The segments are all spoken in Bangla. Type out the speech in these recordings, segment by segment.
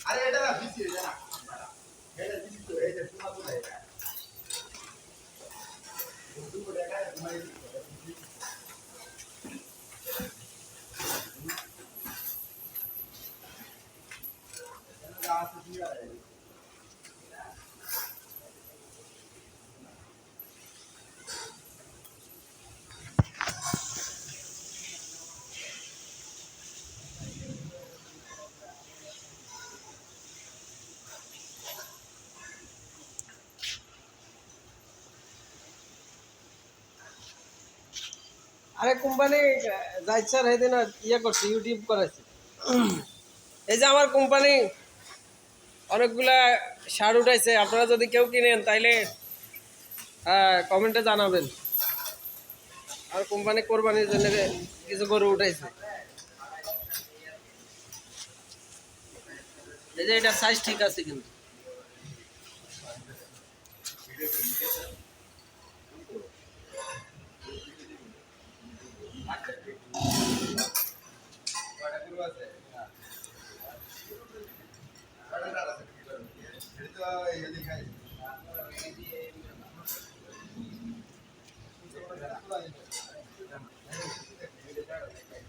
আরে এটা না বিসি এটা না। এটা বিসি তো যে তোমার তো এটা। দুটো দেখা তোমার আরে কোম্পানি যাইছে সেদিন ইয়ে করছে ইউটিউব করেছে এই যে আমার কোম্পানি, অনেকগুলা সার উঠাইছে, আপনারা যদি কেউ কিনেন, তাইলে কমেন্টে জানাবেন। আর কোম্পানি কোরবানির জন্য কিছু গরু উঠাইছে। এই যে এটা সাইজ ঠিক আছে কিন্তু।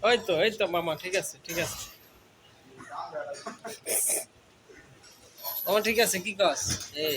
ওই তো এই তো মামা ঠিক আছে ঠিক আছে মামা ঠিক আছে কি কস এই এই